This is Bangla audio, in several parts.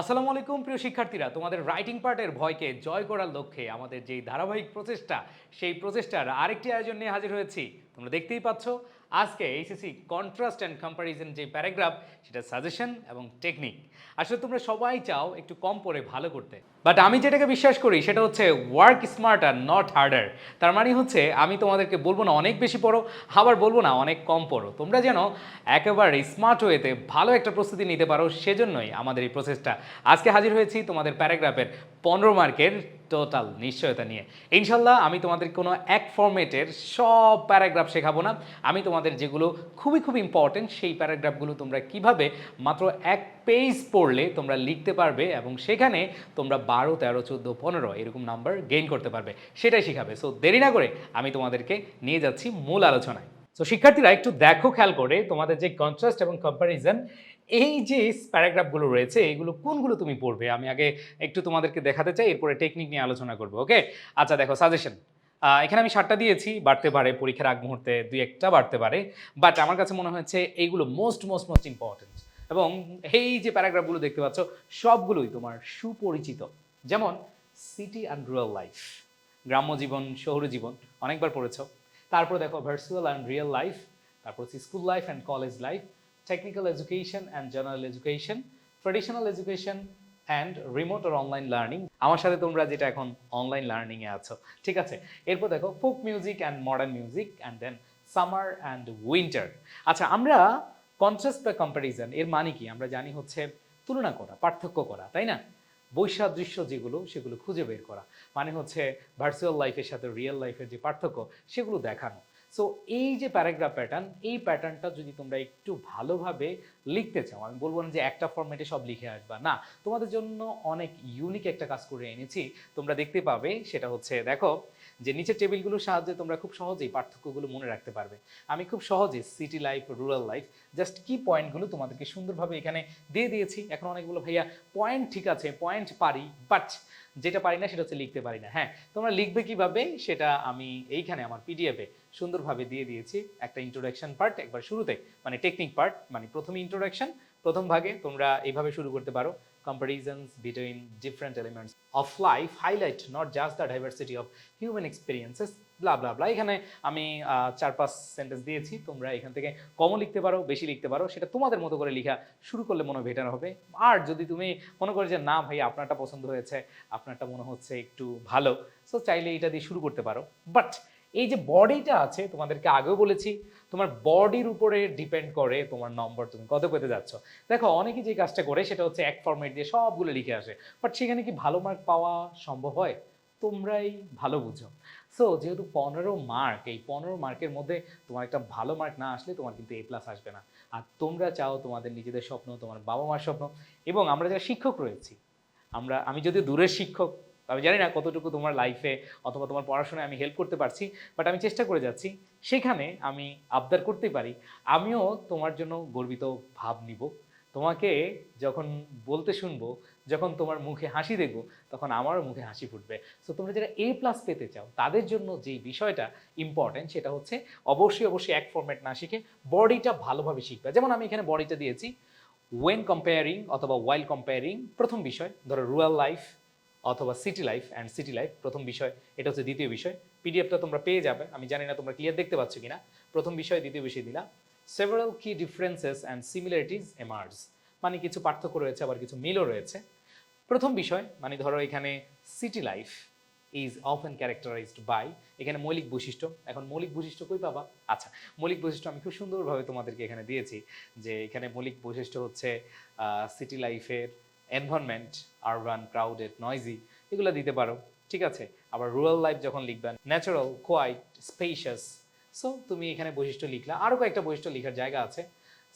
আসসালামু আলাইকুম, প্রিয় শিক্ষার্থীরা। তোমাদের রাইটিং পার্টের ভয়কে জয় করার লক্ষ্যে আমাদের যেই ধারাবাহিক প্রচেষ্টা, সেই প্রচেষ্টার আরেকটি আয়োজন নিয়ে হাজির হয়েছি। তোমরা দেখতেই পাচ্ছ, আজকে এইসিসি কন্ট্রাস্ট অ্যান্ড কম্পারিজন যে প্যারাগ্রাফ সেটা সাজেশন এবং টেকনিক আসলে তোমরা সবাই চাও একটু কম পড়ে ভালো করতে। বাট আমি যেটাকে বিশ্বাস করি, সেটা হচ্ছে ওয়ার্ক স্মার্ট আর নট হার্ডার তার মানে হচ্ছে, আমি তোমাদেরকে বলব না অনেক বেশি পড়ো, আবার বলব না অনেক কম পড়ো। তোমরা যেন একেবারে স্মার্ট ওয়েতে ভালো একটা প্রস্তুতি নিতে পারো, সেজন্যই আমাদের এই প্রসেসটা আজকে হাজির হয়েছি তোমাদের প্যারাগ্রাফের পনেরো মার্কের টোটাল নিশ্চয়তা নিয়ে। ইনশাল্লাহ আমি তোমাদের কোনো এক ফরম্যাটের সব প্যারাগ্রাফ শেখাবো না। আমি তোমাদের যেগুলো খুবই খুব ইম্পর্টেন্ট সেই প্যারাগ্রাফগুলো তোমরা কীভাবে মাত্র এক পেজ পড়লে তোমরা লিখতে পারবে এবং সেখানে তোমরা বারো, তেরো, চোদ্দ, পনেরো এরকম নাম্বার গেইন করতে পারবে। সেটাই শেখাবে। সো দেরি না করে আমি তোমাদেরকে নিয়ে যাচ্ছি মূল আলোচনায়। তো শিক্ষার্থীরা, একটু দেখো খেয়াল করে তোমাদের যে কন্ট্রাস্ট এবং কম্প্যারিজন এই যে প্যারাগ্রাফগুলো রয়েছে, এগুলো কোনগুলো তুমি পড়বে? আমি আগে একটু তোমাদেরকে দেখাতে চাই, এরপরে টেকনিক নিয়ে আলোচনা করব ওকে আচ্ছা দেখো সাজেশন এখানে আমি সাতটা দিয়েছি, বাড়তে পারে, পরীক্ষার আগ মুহূর্তে দুই একটা বাড়তে পারে বাট আমার কাছে মনে হয়েছে এইগুলো মোস্ট মোস্ট মোস্ট ইম্পর্টেন্ট এবং এই যে প্যারাগ্রাফগুলো দেখতে পাচ্ছ, সবগুলোই তোমার সুপরিচিত। যেমন সিটি অ্যান্ড রুরাল লাইফ গ্রাম্য জীবন, শহর জীবন, অনেকবার পড়েছ। তারপর দেখো ভার্চুয়াল অ্যান্ড রিয়েল লাইফ তারপর হচ্ছে school life and college life technical education and general education traditional education and remote R online learning আমার সাথে তোমরা যেটা এখন অনলাইন লার্নিংয়ে আছো, ঠিক আছে? এরপর দেখো folk music and modern music and then summer and winter আচ্ছা আমরা কন্ট্রাস্ট বা কম্প্যারিজন এর মানে কি? আমরা জানি হচ্ছে তুলনা করা, পার্থক্য করা, তাই না? বৈসাদৃশ্য যেগুলো, সেগুলো খুঁজে বের করা। মানে হচ্ছে ভার্চুয়াল লাইফের সাথে রিয়েল লাইফের যে পার্থক্য, সেগুলো দেখানো। সো এই যে প্যারাগ্রাফ প্যাটার্ন এই প্যাটার্নটা যদি তোমরা একটু ভালোভাবে লিখতে চাও, আমি বলব না যে একটা ফর্মেটে সব লিখে আসবা, না। তোমাদের জন্য অনেক ইউনিক একটা কাজ করে এনেছি। তোমরা দেখতে পাবে, সেটা হচ্ছে, দেখো যে নিচের টেবিলগুলোর সাহায্যে তোমরা খুব সহজেই পার্থক্যগুলো মনে রাখতে পারবে। আমি খুব সহজে city life rural life just key পয়েন্টগুলো তোমাদেরকে সুন্দরভাবে এখানে দিয়ে দিয়েছি। এখন অনেকগুলো ভাইয়া পয়েন্ট ঠিক আছে পয়েন্ট পারি বাট যেটা পারি না সেটা হচ্ছে লিখতে পারি না। হ্যাঁ তোমরা লিখবে কীভাবে সেটা আমি এইখানে আমার পিডিএফে সুন্দরভাবে দিয়ে দিয়েছি। একটা ইন্ট্রোডাকশন পার্ট একবার শুরুতে মানে টেকনিক পার্ট মানে প্রথমে ইন্ট্রোডাকশন প্রথম ভাগে তোমরা এইভাবে শুরু করতে পারো। Comparisons between different elements of life, highlight not just the diversity of human experiences bla bla bla এখানে আমি চার, পাঁচ সেন্টেন্স দিয়েছি। তোমরা এখান থেকে কমও লিখতে পারো, বেশি লিখতে পারো। সেটা তোমাদের মতো করে লেখা শুরু করলে মনে হয় বেটার হবে। আর যদি তুমি মনে করো যে, না ভাই, আপনারটা পছন্দ হয়েছে, আপনারটা মনে হচ্ছে একটু ভালো সো চাইলে এটা দিয়ে শুরু করতে পারো। বাট এই যে বডিটা আছে, তোমাদেরকে আগেও বলেছি, তোমার বডির উপরে ডিপেন্ড করে তোমার নম্বর তুমি কত পেতে যাচ্ছ। দেখো অনেকে যে কাজটা করে সেটা হচ্ছে এক ফরম্যাট দিয়ে সবগুলো লিখে আসে। বাট সেখানে কি ভালো মার্ক পাওয়া সম্ভব হয়? তোমরাই ভালো বুঝো। সো যেহেতু পনেরো মার্ক এই পনেরো মার্কের মধ্যে তোমার একটা ভালো মার্ক না আসলে তোমার কিন্তু এ প্লাস আসবে না। আর তোমরা চাও তোমাদের নিজেদের স্বপ্ন, তোমার বাবা মার স্বপ্ন, এবং আমরা যারা শিক্ষক রয়েছি, আমরা, আমি যদি দূরের শিক্ষক আমি জানি না কতটুকু তোমার লাইফে অথবা তোমার পড়াশোনায় আমি হেল্প করতে পারছি বাট আমি চেষ্টা করে যাচ্ছি। সেখানে আমি আবদার করতে পারি। আমিও তোমার জন্য গর্বিত ভাব নিব। তোমাকে যখন বলতে শুনব, যখন তোমার মুখে হাসি দেখব, তখন আমারও মুখে হাসি ফুটবে। সো তোমরা যারা এ প্লাস পেতে চাও, তাদের জন্য যেই বিষয়টা ইম্পর্টেন্ট সেটা হচ্ছে অবশ্যই অবশ্যই এক ফরম্যাট না শিখে বডিটা ভালোভাবে শিখবে। যেমন আমি এখানে বডিটা দিয়েছি। ওয়েন কম্পেয়ারিং অথবা ওয়াইল কম্পেয়ারিং প্রথম বিষয়, ধরো রুরাল লাইফ অথবা city life and city life প্রথম বিষয়, এটা হচ্ছে দ্বিতীয় বিষয়। পিডিএফটা তোমরা পেয়ে যাবে, আমি জানি না তোমরা ক্লিয়ার দেখতে পাচ্ছ কিনা। প্রথম বিষয়, দ্বিতীয় বিষয় দিলাম। সেভারাল কি ডিফারেন্সেস অ্যান্ড সিমিলারিটিস এমার্জ মানে কিছু পার্থক্য রয়েছে, আবার কিছু মিলও রয়েছে। প্রথম বিষয় মানে ধরো এখানে city life is often characterized by এখানে মৌলিক বৈশিষ্ট্য। এখন মৌলিক বৈশিষ্ট্য কই পাবা? আচ্ছা মৌলিক বৈশিষ্ট্য আমি খুব সুন্দরভাবে তোমাদেরকে এখানে দিয়েছি যে এখানে মৌলিক বৈশিষ্ট্য হচ্ছে সিটি লাইফের এনভায়রনমেন্ট আরবান ক্রাউডেড নয়জি এগুলো দিতে পারো, ঠিক আছে? আবার রুরাল লাইফ যখন লিখবেন ন্যাচারাল কোয়াইট স্পেশাস সো তুমি এখানে বৈশিষ্ট্য লিখলা। আরও কয়েকটা বৈশিষ্ট্য লিখার জায়গা আছে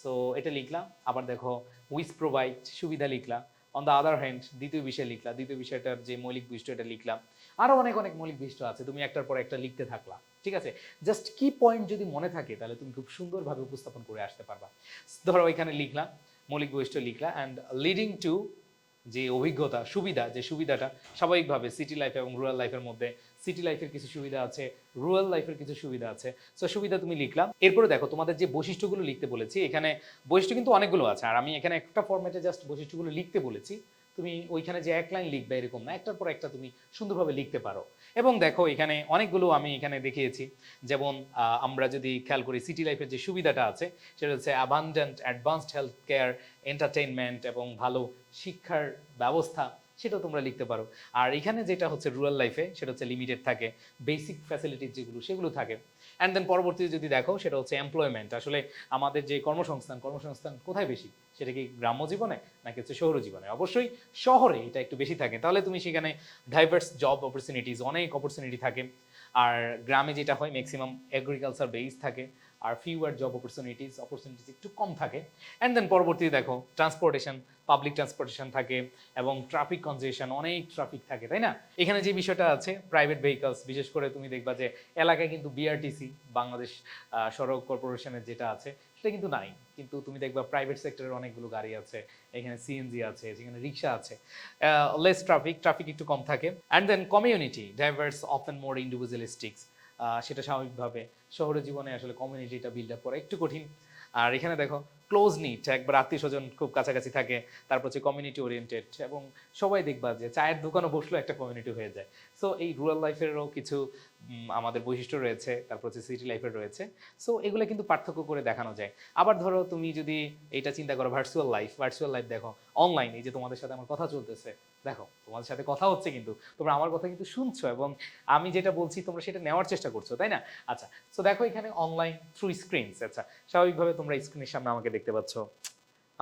সো এটা লিখলাম। আবার দেখো উইস প্রোভাইড সুবিধা লিখলাম অন দ্য আদার হ্যান্ড দ্বিতীয় বিষয় লিখলাম দ্বিতীয় বিষয়টার যে মৌলিক বৈশিষ্ট্য এটা লিখলাম। আরও অনেক অনেক মৌলিক বৈশিষ্ট্য আছে, তুমি একটার পর একটা লিখতে থাকলা, ঠিক আছে? জাস্ট কি পয়েন্ট যদি মনে থাকে, তাহলে তুমি খুব সুন্দরভাবে উপস্থাপন করে আসতে পারবা। ধরো এখানে লিখলাম, মৌলিক বৈশিষ্ট্য লিখলা অ্যান্ড লিডিং টু যে অভিজ্ঞতা, সুবিধা, যে সুবিধাটা স্বাভাবিকভাবে সিটি লাইফ এবং রুরাল লাইফের মধ্যে সিটি লাইফের কিছু সুবিধা আছে রুরাল লাইফের কিছু সুবিধা আছে। সো সুবিধা তুমি লিখলাম। এরপরে দেখো, তোমাদের যে বৈশিষ্ট্যগুলো লিখতে বলেছি, এখানে বৈশিষ্ট্য কিন্তু অনেকগুলো আছে। আর আমি এখানে একটা ফর্মেটে জাস্ট বৈশিষ্ট্যগুলো লিখতে বলেছি। তুমি ওইখানে যে এক লাইন লিখবে এরকম না, একটার পর একটা তুমি সুন্দরভাবে লিখতে পারো। এবং দেখো, এখানে অনেকগুলো আমি এখানে দেখিয়েছি। যেমন আমরা যদি খেয়াল করি সিটি লাইফের যে সুবিধাটা আছে, সেটা হচ্ছে abundant advanced health care entertainment এবং ভালো শিক্ষার ব্যবস্থা, সেটাও তোমরা লিখতে পারো। আর এখানে যেটা হচ্ছে রুরাল লাইফে সেটা হচ্ছে লিমিটেড থাকে। বেসিক ফ্যাসিলিটিস যেগুলো, সেগুলো থাকে। অ্যান্ড দেন পরবর্তীতে যদি দেখো, সেটা হচ্ছে এমপ্লয়মেন্ট আসলে আমাদের যে কর্মসংস্থান কর্মসংস্থান কোথায় বেশি? সেটা কি গ্রাম্য জীবনে নাকি হচ্ছে শহর জীবনে? অবশ্যই শহরে এটা একটু বেশি থাকে। তাহলে তুমি সেখানে ডাইভার্স জব অপরচুনিটিস অনেক অপরচুনিটি থাকে। আর গ্রামে যেটা হয় ম্যাক্সিমাম এগ্রিকালচার বেস থাকে। আর ফিউয়ার জব অপরচুনিটিস অপরচুনিটিস একটু কম থাকে। অ্যান্ড দেন পরবর্তীতে দেখো ট্রান্সপোর্টেশন পাবলিক ট্রান্সপোর্টেশন থাকে এবং ট্রাফিক কনজেশন অনেক ট্রাফিক থাকে, তাই না? এখানে যে বিষয়টা আছে প্রাইভেট ভেহিকলস বিশেষ করে তুমি দেখবা যে এলাকায় কিন্তু বিআরটিসি বাংলাদেশ সড়ক কর্পোরেশনের যেটা আছে, সেটা কিন্তু নাই। কিন্তু তুমি দেখবা প্রাইভেট সেক্টরের অনেকগুলো গাড়ি আছে, এখানে সিএনজি আছে যেখানে রিক্সা আছে। লেস ট্রাফিক ট্রাফিক একটু কম থাকে। And then community diverse often more individualistics সেটা স্বাভাবিকভাবে শহরের জীবনে আসলে কমিউনিটিটা বিল্ড আপ করা একটু কঠিন। আর এখানে দেখো ক্লোজ নিট একবার আত্মীয় স্বজন খুব কাছাকাছি থাকে, তারপর হচ্ছে কমিউনিটি ওরিয়েন্টেড এবং সবাই দেখবা যে চায়ের দোকানও বসলেও একটা কমিউনিটি হয়ে যায়। সো এই রুরাল লাইফেরও কিছু আমাদের বৈশিষ্ট্য রয়েছে, তারপর হচ্ছে সিটি লাইফের রয়েছে। সো এগুলো কিন্তু পার্থক্য করে দেখানো যায়। আবার ধরো তুমি যদি এটা চিন্তা করো ভার্চুয়াল লাইফ ভার্চুয়াল লাইফ দেখো অনলাইন এই যে তোমাদের সাথে আমার কথা চলতেছে, দেখো তোমাদের সাথে কথা হচ্ছে কিন্তু, তোমরা আমার কথা কিন্তু শুনছো এবং আমি যেটা বলছি তোমরা সেটা নেওয়ার চেষ্টা করছ, তাই না? আচ্ছা সো দেখো এখানে অনলাইন থ্রু স্ক্রিনস আচ্ছা স্বাভাবিকভাবে তোমরা স্ক্রিনের সামনে আমাকে দেখতে পাচ্ছ।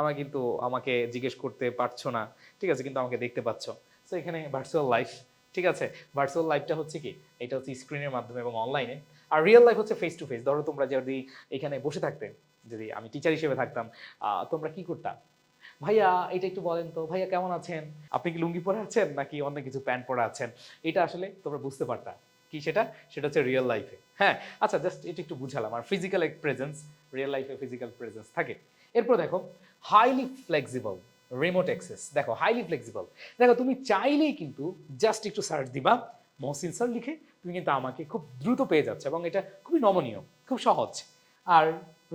আমার কিন্তু আমাকে জিজ্ঞেস করতে পারছ না। ঠিক আছে, কিন্তু আমাকে দেখতে পাচ্ছ। সো এখানে ভার্চুয়াল লাইফ ঠিক আছে? ভার্চুয়াল লাইফটা হচ্ছে কি? এটা হচ্ছে স্ক্রিনের মাধ্যমে এবং অনলাইনে আর রিয়েল লাইফ হচ্ছে ফেস টু ফেস ধরো তোমরা যদি এখানে বসে থাকতে, যদি আমি টিচার হিসেবে থাকতাম তোমরা কি করতাম ভাইয়া, এটা একটু বলেন তো, ভাইয়া কেমন আছেন? আপনি কি লুঙ্গি পরে আছেন নাকি অন্য কিছু প্যান্ট পরে আছেন? এটা আসলে তোমরা বুঝতে পারতা। কি সেটা? সেটা হচ্ছে রিয়েল লাইফে হ্যাঁ আচ্ছা জাস্ট এটা একটু বুঝালাম। আর ফিজিক্যাল এক প্রেজেন্স রিয়েল লাইফে ফিজিক্যাল প্রেজেন্স থাকে। এরপর দেখো হাইলি ফ্লেক্সিবল রিমোট অ্যাক্সেস দেখো হাইলি ফ্লেক্সিবল দেখো, তুমি চাইলেই কিন্তু জাস্ট একটু সার্চ দিবা, মহসিন স্যার লিখে, তুমি কিন্তু আমাকে খুব দ্রুত পেয়ে যাচ্ছে এবং এটা খুবই নমনীয়, খুব সহজ। আর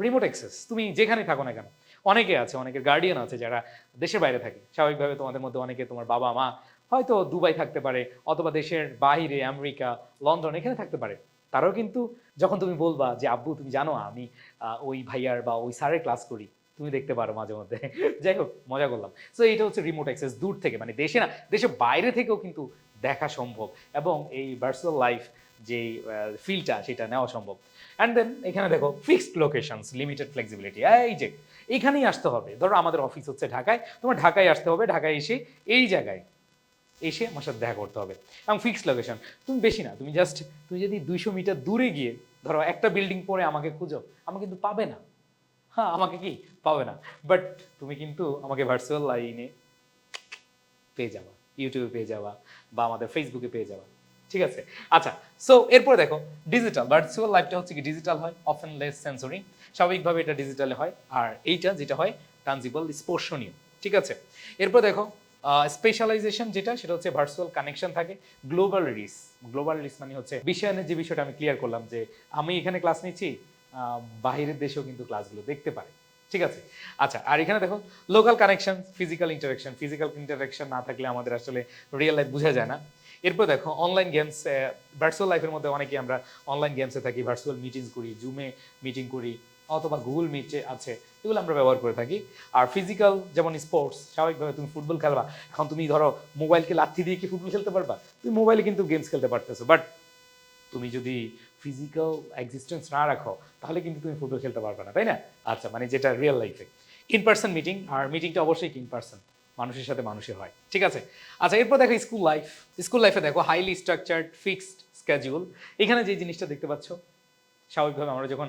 রিমোট অ্যাক্সেস তুমি যেখানে থাকো না কেন, অনেকে আছে, অনেকের গার্ডিয়ান আছে যারা দেশের বাইরে থাকে। স্বাভাবিকভাবে তোমাদের মধ্যে অনেকে তোমার বাবা মা হয়তো দুবাই থাকতে পারে, অথবা দেশের বাইরে আমেরিকা, লন্ডন, এখানে থাকতে পারে। তারাও কিন্তু যখন তুমি বলবা যে, আব্বু, তুমি জানো, আমি ওই ভাইয়ার বা ওই স্যারের ক্লাস করি। তুমি দেখতে পারো মাঝে মধ্যে। যাই হোক, মজা করলাম। সো এটা হচ্ছে রিমোট অ্যাক্সেস দূর থেকে মানে দেশে না, দেশের বাইরে থেকেও কিন্তু দেখা সম্ভব এবং এই ভার্চুয়াল লাইফ যে ফিলটা সেটা নেওয়া সম্ভব। অ্যান্ড দেন এখানে দেখো ফিক্সড লোকেশনস লিমিটেড ফ্লেক্সিবিলিটি এই যে, এখানেই আসতে হবে। ধরো আমাদের অফিস হচ্ছে ঢাকায়, তোমার ঢাকায় আসতে হবে, ঢাকায় এসে এই জায়গায় এসে আমার সাথে দেখা করতে হবে। এবং ফিক্সড লোকেশন তুমি বেশি না, তুমি জাস্ট তুমি যদি দুইশো মিটার দূরে গিয়ে, ধরো একটা বিল্ডিং পরে আমাকে খুঁজো, আমাকে কিন্তু পাবে না। হ্যাঁ আমাকে কি? পাবে না। বাট তুমি কিন্তু আমাকে ভার্চুয়াল লাইনে পেয়ে যাবা ইউটিউবে পেয়ে যাবা, বা আমাদের ফেসবুকে পেয়ে যাবা। ঠিক আছে? আচ্ছা সো এরপরে দেখো ডিজিটাল ভার্চুয়াল লাইফটা হচ্ছে কি? ডিজিটাল হয় অফেন লেস সেন্সরি স্বাভাবিকভাবে এটা ডিজিটালে হয়, আর এইটা যেটা হয় টানজিবল স্পর্শনীয়। ঠিক আছে? এরপর দেখো স্পেশালাইজেশন যেটা, সেটা হচ্ছে ভার্চুয়াল কানেকশন থাকে। গ্লোবাল রিস গ্লোবাল রিস মানে হচ্ছে বিশ্বায়নের যে বিষয়টা আমি ক্লিয়ার করলাম যে আমি এখানে ক্লাস নিচ্ছি বাহিরের দেশেও কিন্তু ক্লাসগুলো দেখতে পারে। ঠিক আছে? আচ্ছা আর এখানে দেখো local connection physical interaction physical interaction না থাকলে আমাদের আসলে রিয়েল লাইফ বোঝা যায় না। এরপর দেখো অনলাইন গেমস ভার্চুয়াল লাইফের মধ্যে অনেকেই আমরা অনলাইন গেমসে থাকি ভার্চুয়াল মিটিংস করি জুমে মিটিং করি। অথবা গুগল মিটে আছে, এগুলো আমরা ব্যবহার করে থাকি। আর ফিজিক্যাল যেমন স্পোর্টস স্বাভাবিকভাবে তুমি ফুটবল খেলবা, এখন তুমি ধরো মোবাইলকে লাথি দিয়ে কি ফুটবল খেলতে পারবা? তুমি মোবাইলে কিন্তু গেমস খেলতে পারতেছো। বাট তুমি যদি ফিজিক্যাল এক্সিস্টেন্স না রাখো, তাহলে কিন্তু তুমি ফুটবল খেলতে পারবে না, তাই না? আচ্ছা মানে যেটা রিয়েল লাইফে ইন পার্সন মিটিং আর মিটিংটা অবশ্যই ইন পার্সন মানুষের সাথে মানুষের হয়। ঠিক আছে? আচ্ছা এরপর দেখো স্কুল লাইফ স্কুল লাইফে দেখো হাইলি স্ট্রাকচার্ড ফিক্সড স্ক্যাজুয়াল এখানে যে জিনিসটা দেখতে পাচ্ছ, স্বাভাবিকভাবে আমরা যখন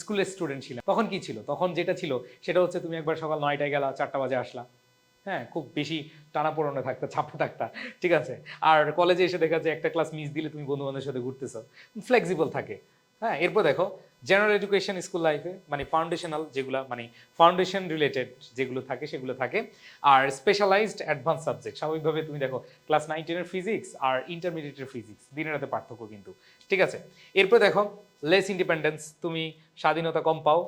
স্কুলের স্টুডেন্ট ছিলাম। তখন কি ছিল? তখন যেটা ছিল, সেটা হচ্ছে তুমি একবার সকাল নয়টায় গেলা, চারটা বাজে আসলা। হ্যাঁ খুব বেশি টানাপোড়নে থাকতা ছাপা থাকতা, ঠিক আছে? আর কলেজে এসে দেখা যায় একটা ক্লাস মিস দিলে তুমি বন্ধু বান্ধবের সাথে ঘুরতেছো। ফ্লেক্সিবল থাকে। হ্যাঁ এরপর দেখো জেনারেল এডুকেশন স্কুল লাইফে মানে ফাউন্ডেশনাল যেগুলো মানে ফাউন্ডেশন রিলেটেড যেগুলো থাকে, সেগুলো থাকে। আর স্পেশালাইজড অ্যাডভান্স সাবজেক্ট স্বাভাবিকভাবে তুমি দেখো ক্লাস নাইন টেনের ফিজিক্স আর ইন্টারমিডিয়েটের ফিজিক্স দিনের রাতে পার্থক্য কিন্তু, ঠিক আছে? এরপর দেখো লেস ইন্ডিপেন্ডেন্স তুমি স্বাধীনতা কম পাও,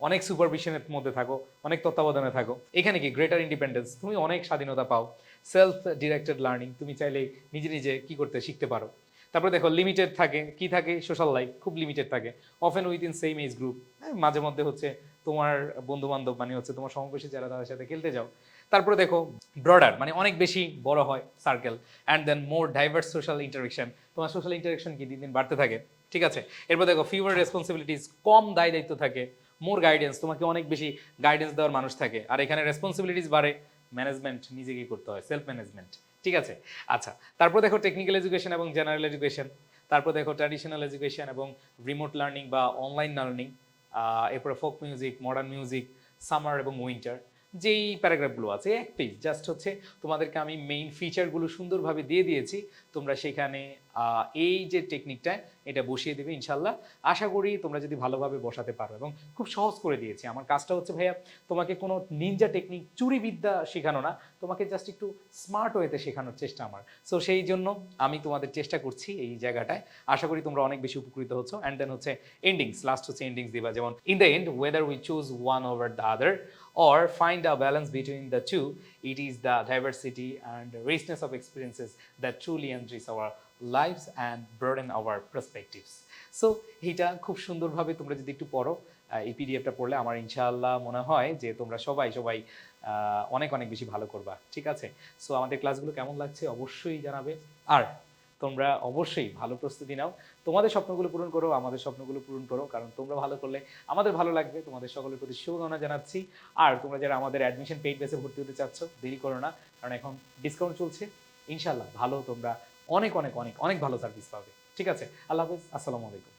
অনেক সুপারভিশনের মধ্যে থাকো, অনেক তত্ত্বাবধানে থাকো। এখানে কি গ্রেটার ইন্ডিপেন্ডেন্স তুমি অনেক স্বাধীনতা পাও সেলফ ডিরেক্টেড লার্নিং তুমি চাইলে নিজে নিজে কি করতে শিখতে পারো। তারপরে দেখো লিমিটেড থাকে, কি থাকে? সোশ্যাল লাইফ খুব লিমিটেড থাকে। Often with in same age group মাঝে মধ্যে হচ্ছে তোমার বন্ধু বান্ধব মানে হচ্ছে তোমার সমবয়সী যারা, তাদের সাথে খেলতে যাও। তারপরে দেখো ব্রডার মানে অনেক বেশি বড় হয় circle and then more diverse social interaction তোমার সোশ্যাল ইন্টারেকশন কি দিন দিন বাড়তে থাকে? ঠিক আছে? এরপর দেখো ফিউর রেসপন্সিবিলিটিস কম, দায় দায়িত্ব থাকে। মোর গাইডেন্স তোমাকে অনেক বেশি গাইডেন্স দেওয়ার মানুষ থাকে। আর এখানে রেসপন্সিবিলিটিস বাড়ে ম্যানেজমেন্ট নিজেকেই করতে হয় সেলফ ম্যানেজমেন্ট ঠিক আছে? আচ্ছা তারপর দেখো টেকনিক্যাল এডুকেশন এবং জেনারেল এডুকেশন তারপর দেখো ট্র্যাডিশনাল এডুকেশন এবং রিমোট লার্নিং বা অনলাইন লার্নিং এরপরে folk music modern music summer এবং উইন্টার যেই প্যারাগ্রাফগুলো আছে এক পেজ জাস্ট হচ্ছে তোমাদেরকে আমি মেইন ফিচারগুলো সুন্দরভাবে দিয়ে দিয়েছি। তোমরা সেখানে এই যে টেকনিকটা এটা বসিয়ে দেবে ইনশাল্লাহ আশা করি তোমরা যদি ভালোভাবে বসাতে পারো এবং খুব সহজ করে দিয়েছি। আমার কাজটা হচ্ছে, ভাইয়া, তোমাকে কোনো নিনজা টেকনিক চুরিবিদ্যা শেখানো না। তোমাকে জাস্ট একটু স্মার্ট ওয়েতে শেখানোর চেষ্টা আমার। সো সেই জন্য আমি তোমাদের চেষ্টা করছি এই জায়গাটায়। আশা করি তোমরা অনেক বেশি উপকৃত হচ্ছ। অ্যান্ড দেন হচ্ছে এন্ডিংস লাস্ট হচ্ছে এন্ডিংস দিবা। যেমন in the end whether we choose one over the other or find a balance between the two, it is the diversity and richness of experiences that truly enrich our lives and broaden our perspectives. So এইটা খুব সুন্দরভাবে তোমরা যদি একটু পড়ো এই পিডিএফটা পড়লে আমার ইনশাআল্লাহ মনে হয় যে তোমরা সবাই সবাই অনেক অনেক বেশি ভালো করবা। ঠিক আছে? সো আমাদের ক্লাসগুলো কেমন লাগছে অবশ্যই জানাবে। আর তোমরা অবশ্যই ভালো প্রস্তুতি নাও। তোমাদের স্বপ্নগুলো পূরণ করো, আমাদের স্বপ্নগুলো পূরণ করো, কারণ তোমরা ভালো করলে আমাদের ভালো লাগবে। তোমাদের সকলের প্রতি শুভকামনা জানাচ্ছি। আর তোমরা যারা আমাদের অ্যাডমিশন পেইড বেসে ভর্তি হতে চাচ্ছ, দেরি করো না, কারণ এখন ডিসকাউন্ট চলছে। ইনশাল্লাহ ভালো তোমরা অনেক অনেক অনেক অনেক ভালো সার্ভিস পাবে। ঠিক আছে? আল্লাহ হাফিজ। আসসালামু আলাইকুম।